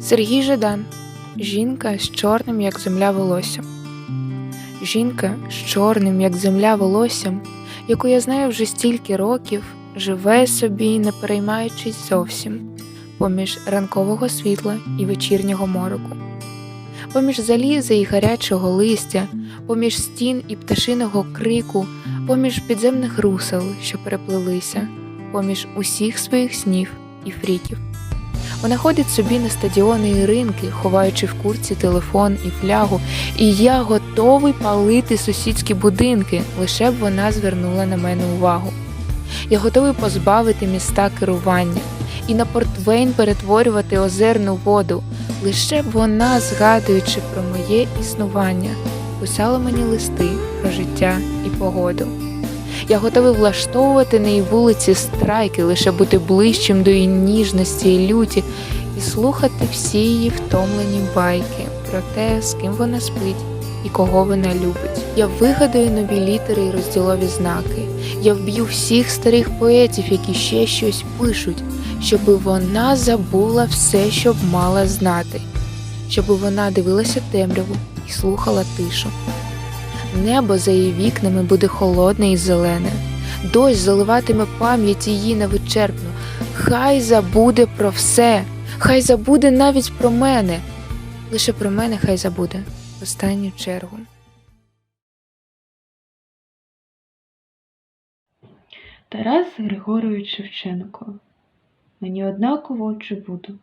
Сергій Жадан жінка з чорним, як земля волоссям. Жінка з чорним, як земля волоссям, яку я знаю вже стільки років, живе собі, не переймаючись зовсім, поміж ранкового світла і вечірнього мороку, поміж заліза і гарячого листя, поміж стін і пташиного крику, поміж підземних русел, що переплелися, поміж усіх своїх снів і фріків. Вона ходить собі на стадіони і ринки, ховаючи в курці телефон і флягу, і я готовий палити сусідські будинки, лише б вона звернула на мене увагу. Я готовий позбавити міста керування і на портвейн перетворювати озерну воду, лише б вона, згадуючи про моє існування, писала мені листи про життя і погоду. Я готовий влаштовувати на її вулиці страйки, лише бути ближчим до її ніжності і люті, і слухати всі її втомлені байки про те, з ким вона спить і кого вона любить. Я вигадаю нові літери і розділові знаки. Я вб'ю всіх старих поетів, які ще щось пишуть, щоби вона забула все, що б мала знати, щоби вона дивилася темряву і слухала тишу. Небо за її вікнами буде холодне і зелене. Дощ заливатиме пам'ять її невичерпно. Хай забуде про все, хай забуде навіть про мене. Лише про мене хай забуде в останню чергу. Тарас Григорович Шевченко. Мені однаково чи буду.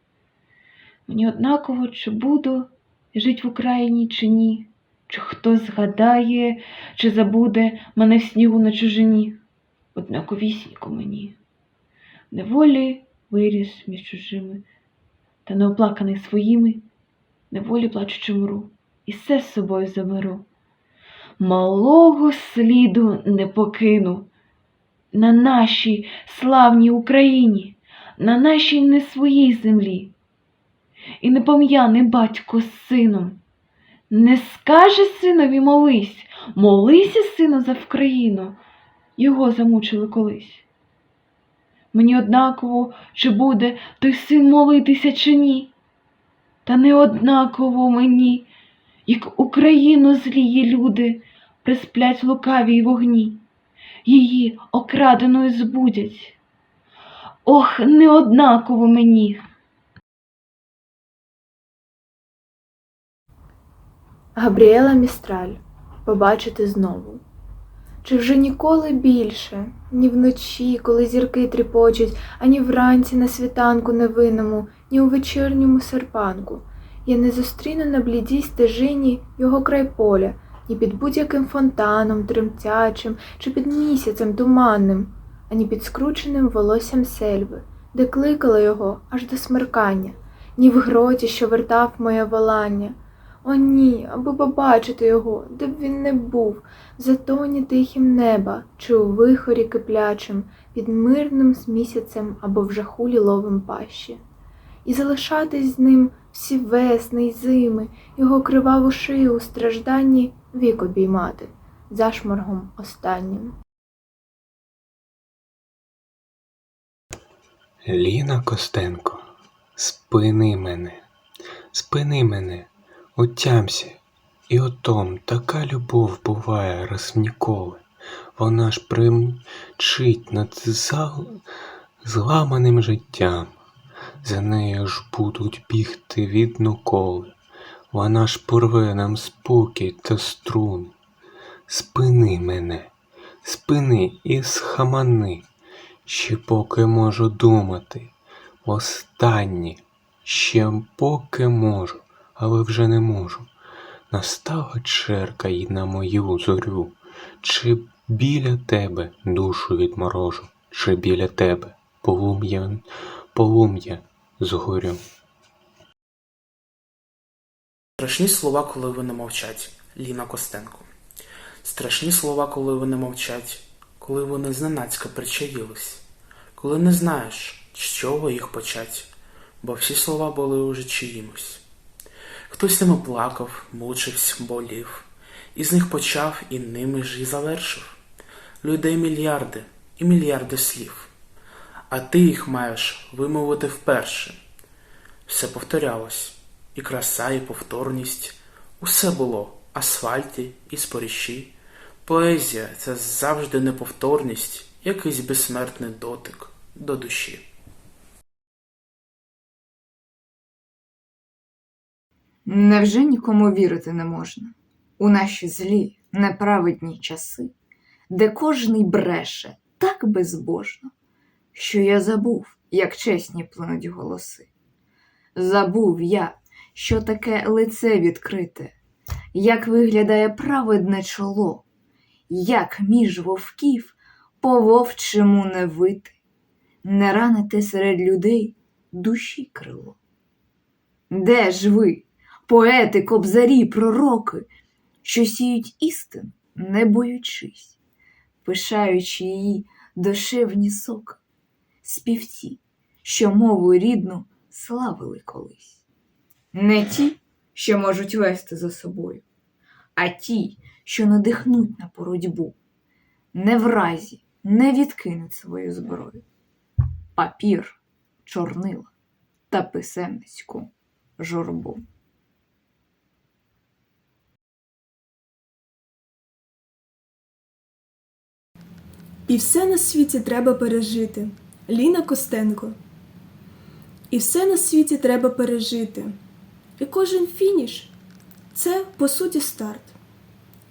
Мені однаково чи буду жить в Україні чи ні, чи хтось згадає, чи забуде мене в снігу на чужині. Однаковісінько мені. Неволі виріс між чужими, та неоплаканий своїми, неволі плачучи мру, і все з собою заберу. Малого сліду не покину на нашій славній Україні, на нашій не своїй землі. І не пом'яне батько з сином, не скаже синові молись, молися, сину, за Вкраїну, його замучили колись. Мені однаково, чи буде той син молитися, чи ні, та не однаково мені, як Україну злії люди присплять лукавій вогні її окраденою збудять. Ох, неоднаково мені. Габріела Містраль побачити знову. Чи вже ніколи більше, ні вночі, коли зірки тріпочуть, ані вранці на світанку невинному, ні у вечірньому серпанку, я не зустріну на блідій стежині його край поля, ні під будь-яким фонтаном, тремтячим, чи під місяцем туманним, ані під скрученим волоссям сельви, де кликала його аж до смеркання, ні в гроті, що вертав моє волання. О, ні, аби побачити його, де б він не був, в затоні тихім неба, чи у вихорі киплячим, під мирним з місяцем або в жаху ліловим пащі. І залишатись з ним всі весни й зими, його криваву шию у стражданні вік обіймати, зашморгом останнім. Ліна Костенко, спини мене, спини мене, отямся. І отом така любов буває раз ніколи. Вона ж примчить над зал... зламаним життям. За нею ж будуть бігти відноколи. Вона ж порве нам спокій та струн. Спини мене, спини і схамани, ще поки можу думати. Востаннє, ще поки можу, але вже не можу. Настала черга й на мою зорю, чи біля тебе душу відморожу, чи біля тебе полум'я, полум'я згорю. Страшні слова, коли вони мовчать. Ліна Костенко. Страшні слова, коли вони мовчать, коли вони зненацька причаїлись, коли не знаєш, з чого їх почать, бо всі слова були уже чиїмось. Хтось ними плакав, мучився, болів, і з них почав і ними ж і завершив. Людей мільярди і мільярди слів, а ти їх маєш вимовити вперше. Все повторялось. І краса, і повторність. Усе було асфальті і споріші. Поезія це завжди неповторність, якийсь безсмертний дотик до душі. Невже нікому вірити не можна у наші злі, неправедні часи, де кожний бреше так безбожно, що я забув, як чесні плинуть голоси. Забув я, що таке лице відкрите, як виглядає праведне чоло, як між вовків по вовчому не вити, не ранити серед людей душі крило. Де ж ви? Поети, кобзарі, пророки, що сіють істин, не боючись, пишаючи її душевні соки, співці, що мову рідну славили колись. Не ті, що можуть вести за собою, а ті, що надихнуть на боротьбу, не вразі не відкинуть свою зброю. Папір, чорнила та писемницьку журбу. І все на світі треба пережити. Ліна Костенко. І все на світі треба пережити. І кожен фініш це, по суті, старт.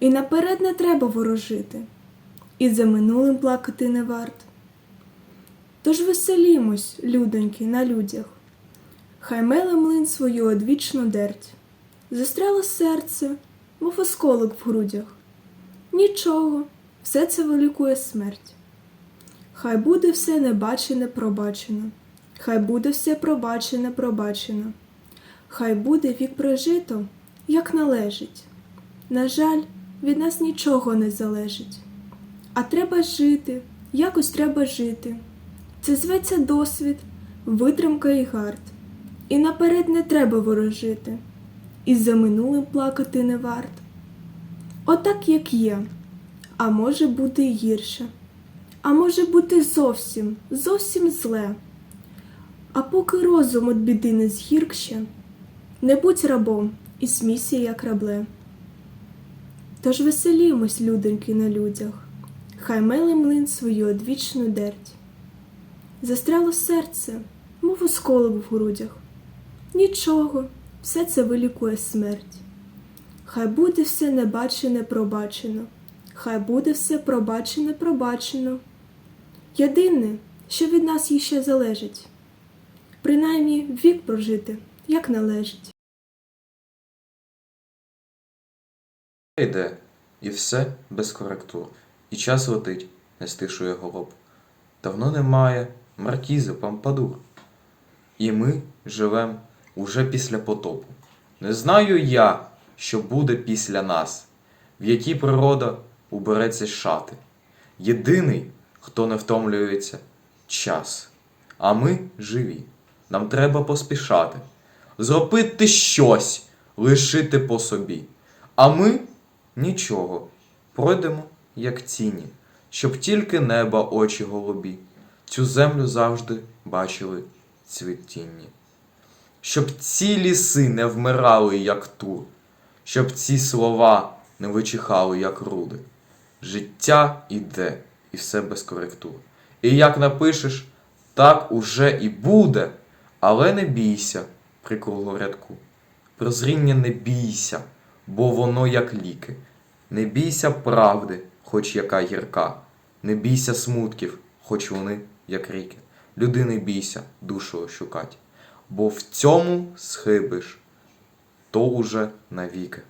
І наперед не треба ворожити, і за минулим плакати не варт. Тож веселімось, людоньки, на людях. Хай меле млин свою одвічну дерть. Застряло серце, мов осколок в грудях. Нічого, все це вилікує смерть. Хай буде все небачене пробачено, хай буде все пробачене пробачено, хай буде вік прожито, як належить. На жаль, від нас нічого не залежить. А треба жити, якось треба жити. Це зветься досвід, витримка і гард. І наперед не треба ворожити, і за минулим плакати не варт. Отак, як є, а може бути й гірше, а може бути зовсім, зовсім зле. А поки розум від біди не згіркще, не будь рабом і смійся, як рабле. Тож веселімось, людоньки, на людях, хай меле млин свою одвічну дерть. Застряло серце, мов осколок в грудях. Нічого, все це вилікує смерть. Хай буде все небачене пробачено, хай буде все пробачене пробачено. Єдине, що від нас іще залежить, принаймні вік прожити, як належить. йде, і все без коректур, і час летить, не стишує голоб. Давно немає маркізи Пампадур. І ми живем уже після потопу. Не знаю я, що буде після нас, в якій природа убереться з шати. Єдиний, хто не втомлюється, час. А ми живі. Нам треба поспішати, зробити щось, лишити по собі. А ми нічого, пройдемо, як тіні, щоб тільки неба очі голубі, цю землю завжди бачили цвітінні. Щоб ці ліси не вмирали, як тур, щоб ці слова не вичихали, як руди. Життя іде, і все без коректур. І як напишеш, так уже і буде, але не бійся при кругорядку. Прозріння не бійся, бо воно як ліки. Не бійся правди, хоч яка гірка. Не бійся смутків, хоч вони як ріки. Людини бійся, душу шукать. Бо в цьому схибиш, то уже навіки.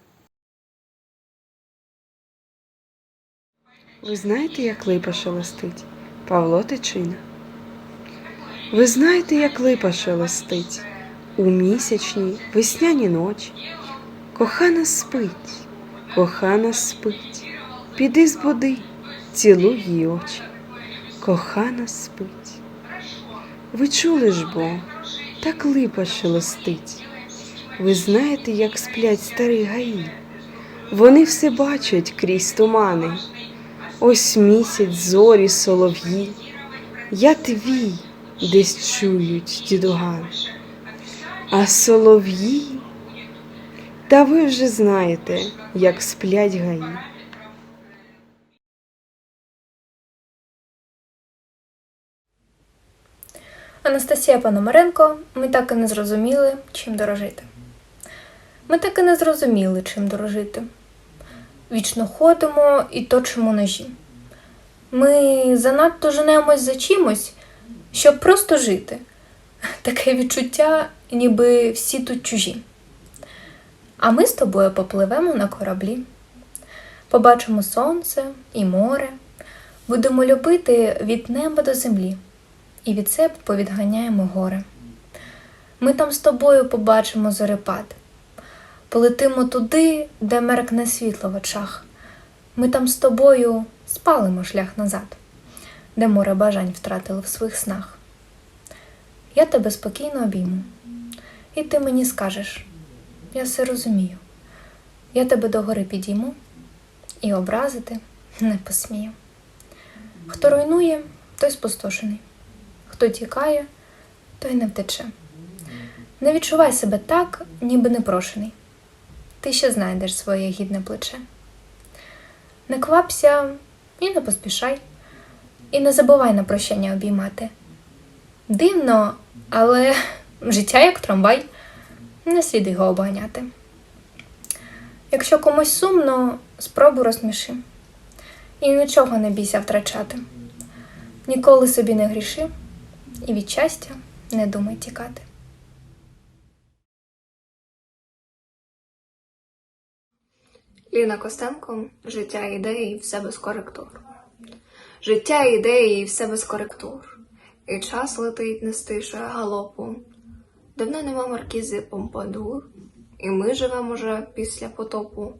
Ви знаєте, як липа шелестить? Павло Тичина. Ви знаєте, як липа шелестить у місячній весняні ночі. Кохана спить, кохана спить, піди з води, цілуй її очі. Кохана спить. Ви чули ж бо, так липа шелестить. Ви знаєте, як сплять старі гаї. Вони все бачать крізь тумани. Ось місяць, зорі, солов'ї, я твій десь чують дідуган. А солов'ї, та ви вже знаєте, як сплять гаї. Анастасія Пономаренко, ми так і не зрозуміли, чим дорожити. Ми так і не зрозуміли, чим дорожити. Вічно ходимо і точимо ножі. Ми занадто женемось за чимось, щоб просто жити. Таке відчуття, ніби всі тут чужі. А ми з тобою попливемо на кораблі. Побачимо сонце і море, будемо любити від неба до землі і від себе повідганяємо гори. Ми там з тобою побачимо зорепад, полетимо туди, де меркне світло в очах. Ми там з тобою спалимо шлях назад, де море бажань втратили в своїх снах. Я тебе спокійно обійму, і ти мені скажеш: я все розумію. Я тебе догори підійму і образити не посмію. Хто руйнує, той спустошений. Хто тікає, той не втече. Не відчувай себе так, ніби непрошений. Ти ще знайдеш своє гідне плече. Не квапся і не поспішай, і не забувай на прощання обіймати. Дивно, але життя як трамвай, не слід його обганяти. Якщо комусь сумно, спробуй розсміши. І нічого не бійся втрачати. Ніколи собі не гріши і від щастя не думай тікати. Ліна Костенко Життя ідеї все без коректур. Життя ідеї все без коректур. І час летить не стишує галопу. Давно нема маркізи Помпадур, і ми живемо уже після потопу.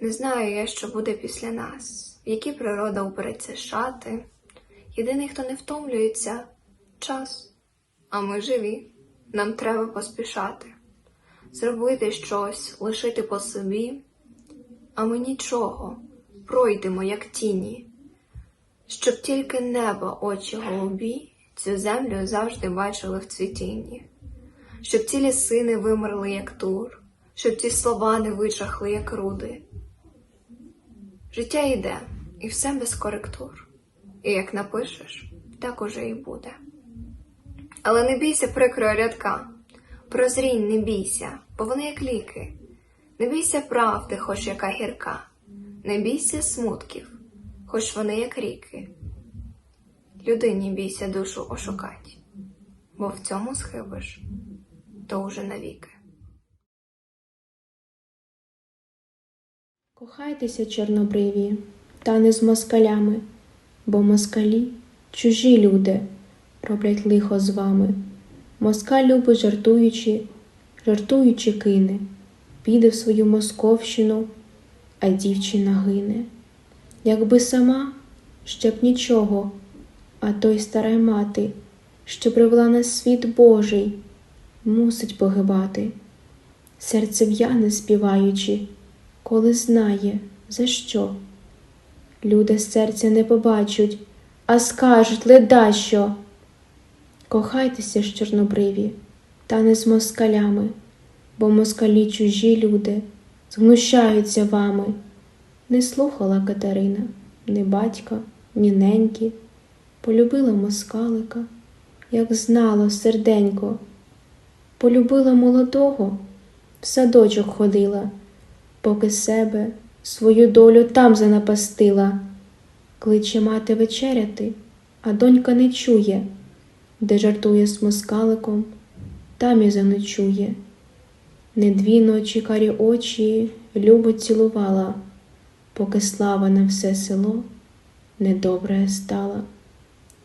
Не знаю я, що буде після нас, які природа упереться шати. Єдиний, хто не втомлюється час. А ми живі, нам треба поспішати, зробити щось, лишити по собі, а ми нічого, пройдемо, як тіні, щоб тільки небо, очі голубі, цю землю завжди бачили в цвітінні, щоб ці ліси не вимерли, як тур, щоб ті слова не вичахли, як руди. Життя йде, і все без коректур. І як напишеш, так уже і буде. Але не бійся прикрого рядка, прозрінь, не бійся, бо вони як ліки. Не бійся правди, хоч яка гірка, не бійся смутків, хоч вони як ріки. Людині бійся душу ошукать, бо в цьому схибиш, то уже навіки. Кохайтеся, чорнобриві, та не з москалями, бо москалі чужі люди роблять лихо з вами. Москаль любить жартуючи, жартуючи кине, піде в свою московщину, а дівчина гине. Якби сама, ще б нічого, а той стара мати, що привела на світ Божий, мусить погибати. Серце в'яне співаючи, коли знає, за що. Люди серця не побачать, а скажуть леда що. Кохайтеся ж, чорнобриві, та не з москалями, бо москалі чужі люди згнущаються вами. Не слухала Катерина, ні батька, ні неньки, полюбила москалика, як знало серденько, полюбила молодого, в садочок ходила поки себе, свою долю там занапастила. Кличе мати вечеряти, а донька не чує, де жартує з москаликом, там і заночує. Не дві ночі карі очі любо цілувала, поки слава на все село недобре стала.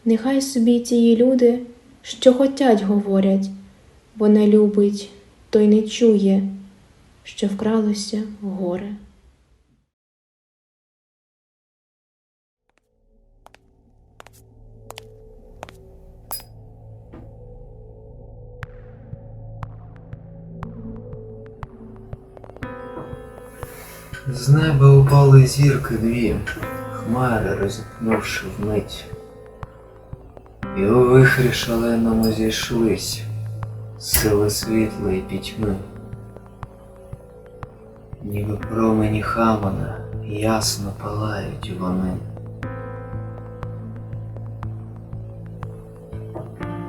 Нехай собі тії люди, що хотять, говорять, вона любить, той не чує що вкралося горе. З неба упали зірки дві, хмари розіпнувши вмить, і у вихрі шаленому зійшлись, сили світла і пітьми. Ніби промені хамона, ясно палають вони.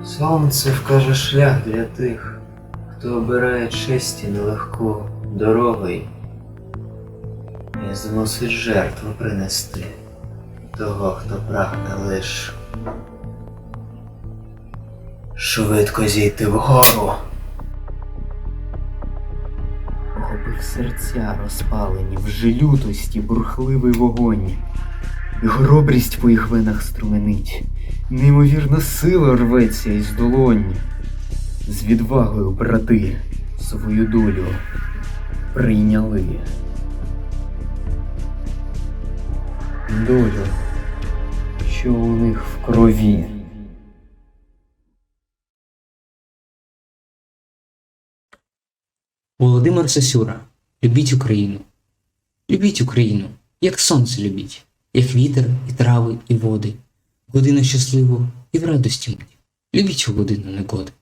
Сонце вкаже шлях для тих, хто обирає честі нелегку дорогою і змусить жертву принести того, хто прагне лиш швидко зійти вгору. Охопив серця розпалені, вже лютості бурхливий вогонь. І хоробрість по їх венах струменить, неймовірна сила рветься із долонь. З відвагою, брати, свою долю прийняли. Долю, що у них в крові. Володимир Сосюра. Любіть Україну. Любіть Україну, як сонце любіть, як вітер, і трави, і води. Годину щасливу і в радості мить. Любіть у годину негоди.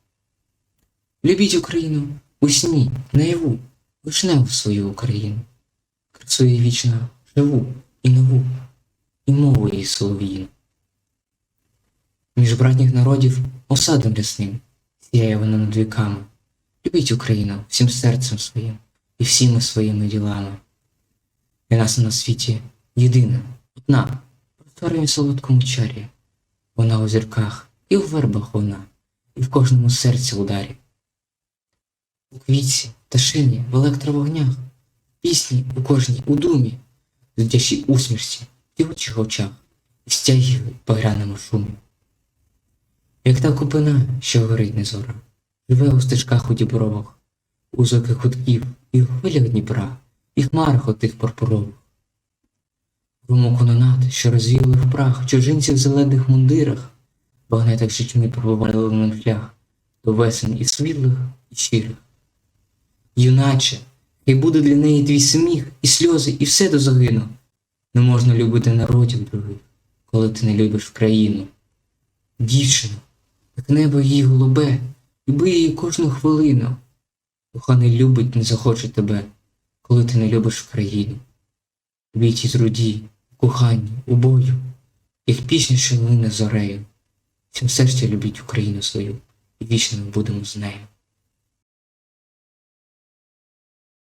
Любіть Україну у сні, наяву, вишневу свою Україну. Красує вічно живу і нову, і мову її солов'їну. Між братніх народів осадом рясним, сіяє вона над віками. Любіть Україну всім серцем своїм і всіми своїми ділами. Для нас на світі єдина, одна, просторі солодкому чарі. Вона у зірках і у вербах вона, і в кожному серці ударі. У квітці, ташині, в електровогнях, пісні у кожній у думі, зудячій усмішці, очах, і стяги в багряному шумі. Як та купина, що горить незора, живе у стежках у дібровах, у зоких гудків і в хвилях Дніпра, і хмарах отих пурпурових. Грому кононат, що розвіяли в прах чужинців в зелених мундирах, багнетах життю пробували на шлях до весен і світлих, і щирих. Юначе, хай буде для неї твій сміх, і сльози, і все до загину. Не можна любити народів других, коли ти не любиш країну. Дівчину, як небо її голубе, люби її кожну хвилину. Коханий любить, не захоче тебе, коли ти не любиш країну. Любіть із руді, у коханні, у бою, як пісня, що лине зорею. Всім серця любіть Україну свою, і вічно ми будемо з нею.